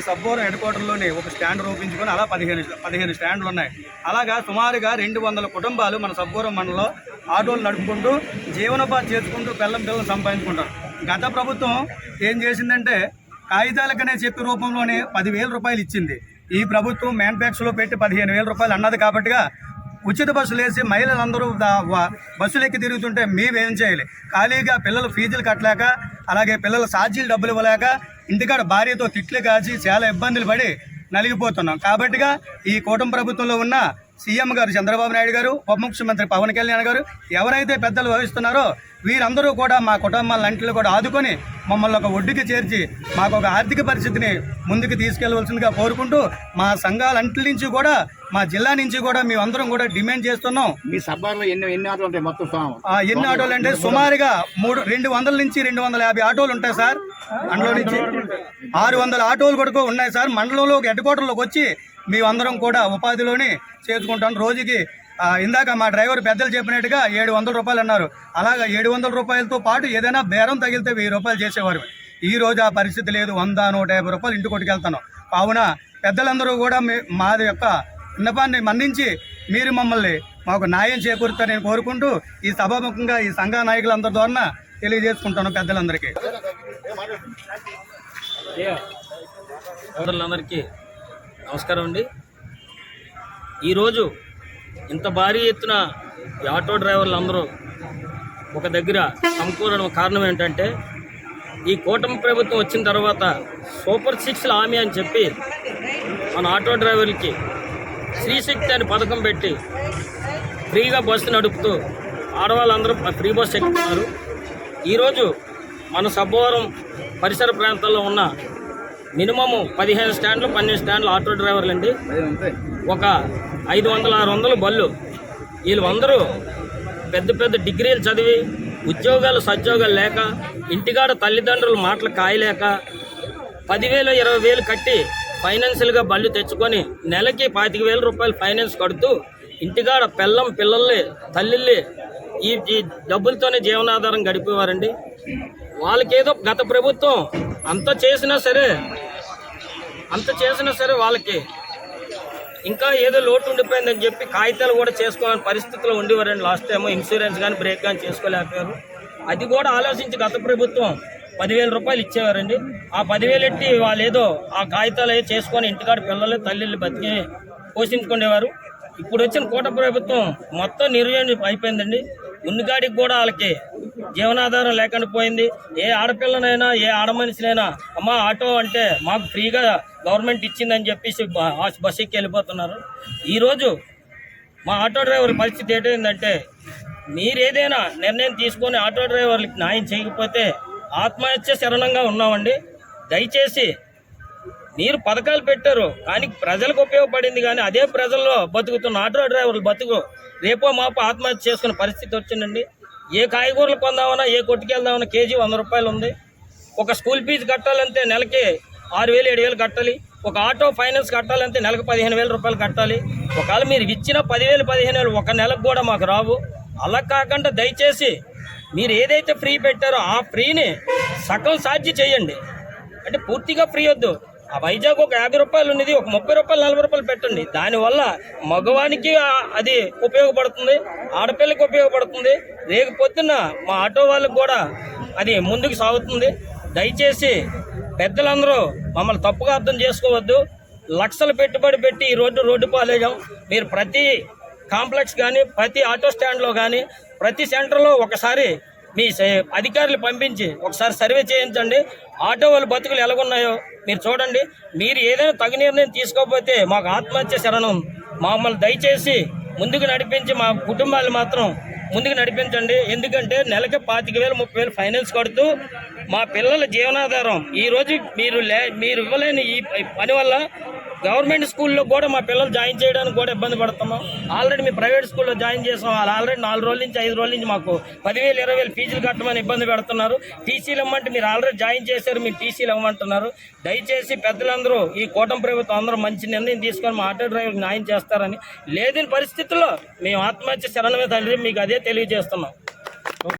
ఈ సబ్బోరం హెడ్ క్వార్టర్లోనే ఒక స్టాండ్ రూపించుకొని అలా పదిహేను పదిహేను స్టాండ్లు ఉన్నాయి అలాగా సుమారుగా రెండు వందల కుటుంబాలు మన సబ్బోరం మండలంలో ఆటోలు నడుపుకుంటూ జీవనోపాధి చేసుకుంటూ పిల్లం పిల్లలు సంపాదించుకుంటారు. గత ప్రభుత్వం ఏం చేసిందంటే కాగితాలకనే చెప్పి రూపంలోనే పదివేల రూపాయలు ఇచ్చింది. ఈ ప్రభుత్వం మ్యానుఫ్యాక్చర్లో పెట్టి పదిహేను వేల రూపాయలు అన్నది కాబట్టిగా ఉచిత బస్సులు వేసి మహిళలందరూ బస్సులు ఎక్కి తిరుగుతుంటే మేమేం చేయాలి. ఖాళీగా పిల్లలు ఫీజులు కట్టలేక అలాగే పిల్లల ఛార్జీలు డబ్బులు ఇవ్వలేక ఇంటికాడ భార్యతో తిట్లు కాచి చాలా ఇబ్బందులు పడి నలిగిపోతున్నాం. కాబట్టిగా ఈ కూటమి ప్రభుత్వంలో ఉన్న సీఎం గారు చంద్రబాబు నాయుడు గారు ఉప ముఖ్యమంత్రి పవన్ కళ్యాణ్ గారు ఎవరైతే పెద్దలు వహిస్తున్నారో వీరందరూ కూడా మా కుటుంబాలన్నింటిలో కూడా ఆదుకొని మమ్మల్ని ఒక ఒడ్డుకి చేర్చి మాకు ఒక ఆర్థిక పరిస్థితిని ముందుకు తీసుకెళ్ళవలసిందిగా కోరుకుంటూ మా సంఘాలన్నింటి నుంచి కూడా మా జిల్లా నుంచి కూడా మేమందరం కూడా డిమాండ్ చేస్తున్నాం. మీ సబ్బార్లో ఎన్ని ఎన్ని ఆటోలు ఉంటాయి మొత్తం ఎన్ని ఆటోలు అంటే సుమారుగా మూడు రెండు వందల నుంచి రెండు వందల యాభై ఆటోలు ఉంటాయి సార్. అందులో నుంచి ఆరు వందల ఆటోలు కూడా ఉన్నాయి సార్. మండలంలో హెడ్ క్వార్టర్లోకి వచ్చి మేమందరం కూడా ఉపాధిలోని చేసుకుంటాం రోజుకి ఇందాక మా డ్రైవర్ పెద్దలు చెప్పినట్టుగా ఏడు వందల రూపాయలు అన్నారు. అలాగా ఏడు వందల రూపాయలతో పాటు ఏదైనా బేరం తగిలితే వెయ్యి రూపాయలు చేసేవారు. ఈ రోజు ఆ పరిస్థితి లేదు. వంద నూట యాభై రూపాయలు ఇంటి కొట్టుకెళ్తాను కావున పెద్దలందరూ కూడా మీ- మా యొక్క విన్నపాన్ని మన్నించి మీరు మమ్మల్ని మాకు న్యాయం చేకూరుతారని కోరుకుంటూ ఈ సభాముఖంగా ఈ సంఘ నాయకులందరి ద్వారా తెలియజేసుకుంటాను పెద్దలందరికీ. అందరికీ నమస్కారం అండి. ఈరోజు ఇంత భారీ ఎత్తున ఈ ఆటో డ్రైవర్లు అందరూ ఒక దగ్గర సమకూరడం కారణం ఏంటంటే ఈ కూటమి ప్రభుత్వం వచ్చిన తర్వాత సూపర్ సిక్స్ల హామీ అని చెప్పి మన ఆటో డ్రైవర్లకి శ్రీశక్తి అని పథకం పెట్టి ఫ్రీగా బస్సు నడుపుతూ ఆడవాళ్ళందరూ ఫ్రీ బస్సు ఎక్కుతున్నారు. ఈరోజు మన సబ్బవరం పరిసర ప్రాంతాల్లో ఉన్న మినిమము పదిహేను స్టాండ్లు పన్నెండు స్టాండ్లు ఆటో డ్రైవర్లు అండి. ఒక ఐదు వందల ఆరు వందలు బళ్ళు. వీళ్ళు అందరూ పెద్ద పెద్ద డిగ్రీలు చదివి ఉద్యోగాలు సద్యోగాలు లేక ఇంటికాడ తల్లిదండ్రుల మాటలు కాయలేక పదివేలు ఇరవై వేలు కట్టి ఫైనాన్షియల్గా బళ్ళు తెచ్చుకొని నెలకి పాతిక వేల రూపాయలు ఫైనాన్స్ కడుతూ ఇంటికాడ పిల్లం పిల్లల్ని తల్లిల్ని ఈ ఈ డబ్బులతోనే జీవనాధారం గడిపేవారండి. వాళ్ళకేదో గత ప్రభుత్వం అంత చేసినా సరే అంత చేసినా సరే వాళ్ళకి ఇంకా ఏదో లోటు ఉండిపోయిందని చెప్పి కాగితాలు కూడా చేసుకోవాలని పరిస్థితులు ఉండేవారండి. లాస్ట్ టైం ఇన్సూరెన్స్ కానీ బ్రేక్ కానీ చేసుకోలేకపోయారు. అది కూడా ఆలోచించి గత ప్రభుత్వం పదివేల రూపాయలు ఇచ్చేవారండి. ఆ పదివేలు ఎట్టి వాళ్ళు ఏదో ఆ కాగితాలు అవి చేసుకొని ఇంటికాడ పిల్లలు తల్లిళ్ళు బతికి పోషించుకునేవారు. ఇప్పుడు వచ్చిన కూట ప్రభుత్వం మొత్తం నిర్వహణ అయిపోయిందండి. ఉన్నగాడికి కూడా వాళ్ళకి జీవనాధారం లేకుండా పోయింది. ఏ ఆడపిల్లనైనా ఏ ఆడమనిషినైనా అమ్మ ఆటో అంటే మాకు ఫ్రీగా గవర్నమెంట్ ఇచ్చిందని చెప్పేసి బస్ ఎక్కి వెళ్ళిపోతున్నారు. ఈరోజు మా ఆటో డ్రైవర్ పరిస్థితి ఏంటంటే మీరు ఏదైనా నిర్ణయం తీసుకొని ఆటో డ్రైవర్లకి న్యాయం చేయకపోతే ఆత్మహత్య శరణంగా ఉన్నామండి. దయచేసి మీరు పథకాలు పెట్టారు కానీ ప్రజలకు ఉపయోగపడింది కానీ అదే ప్రజల్లో బతుకుతున్న ఆటో డ్రైవర్లు బతుకు రేపో మాపో ఆత్మహత్య చేసుకునే పరిస్థితి వచ్చిందండి. ఏ కాయగూరలు కొందామన్నా ఏ కొట్టుకెళ్దామన్నా కేజీ వంద రూపాయలు ఉంది. ఒక స్కూల్ ఫీజు కట్టాలంటే నెలకి ఆరు వేలు ఏడు వేలు కట్టాలి. ఒక ఆటో ఫైనాన్స్ కట్టాలంటే నెలకు పదిహేను వేల రూపాయలు కట్టాలి. ఒకవేళ మీరు ఇచ్చిన పదివేలు పదిహేను వేలు ఒక నెలకు కూడా మాకు రావు. అలా కాకుండా దయచేసి మీరు ఏదైతే ఫ్రీ పెట్టారో ఆ ఫ్రీని సగం సాధ్య చేయండి. అంటే పూర్తిగా ఫ్రీ వద్దు. ఆ వైజాగ్ ఒక యాభై రూపాయలు ఉన్నది ఒక ముప్పై రూపాయలు నలభై రూపాయలు పెట్టండి. దానివల్ల మగవానికి అది ఉపయోగపడుతుంది ఆడపిల్లకి ఉపయోగపడుతుంది. రేపు పొద్దున్న మా ఆటో వాళ్ళకి కూడా అది ముందుకు సాగుతుంది. దయచేసి పెద్దలందరూ మమ్మల్ని తప్పుగా అర్థం చేసుకోవద్దు. లక్షలు పెట్టుబడి పెట్టి ఈ రోడ్డు రోడ్డు పాలేయడం మీరు ప్రతి కాంప్లెక్స్ కానీ ప్రతి ఆటో స్టాండ్లో కానీ ప్రతి సెంటర్లో ఒకసారి మీ అధికారులు పంపించి ఒకసారి సర్వే చేయించండి. ఆటో వాళ్ళ బతుకులు ఎలాగున్నాయో మీరు చూడండి. మీరు ఏదైనా తగు నిర్ణయం తీసుకోకపోతే మాకు ఆత్మహత్య శరణం. మమ్మల్ని దయచేసి ముందుకు నడిపించి మా కుటుంబాలు మాత్రం ముందుకు నడిపించండి. ఎందుకంటే నెలకి పాతిక వేలు ముప్పై వేలు ఫైనాన్స్ కడుతూ మా పిల్లల జీవనాధారం. ఈరోజు మీరు లే మీరు ఇవ్వలేని ఈ పని వల్ల గవర్నమెంట్ స్కూల్లో కూడా మా పిల్లలు జాయిన్ చేయడానికి కూడా ఇబ్బంది పడుతున్నాం. ఆల్రెడీ మీ ప్రైవేట్ స్కూల్లో జాయిన్ చేసాం. వాళ్ళు ఆల్రెడీ నాలుగు రోజుల నుంచి ఐదు రోజుల నుంచి మాకు పదివేలు ఇరవై వేలు ఫీజులు కట్టమని ఇబ్బంది పెడుతున్నారు. టీసీలు ఇవ్వమంటే మీరు ఆల్రెడీ జాయిన్ చేశారు మీరు టీసీలు ఇవ్వమంటున్నారు. దయచేసి పెద్దలందరూ ఈ కూటమి ప్రభుత్వం అందరూ మంచి నిర్ణయం తీసుకొని మా ఆటో డ్రైవర్కి న్యాయం చేస్తారని. లేదని పరిస్థితుల్లో మేము ఆత్మహత్య శరణమే తండ్రి మీకు అదే తెలియజేస్తున్నాం.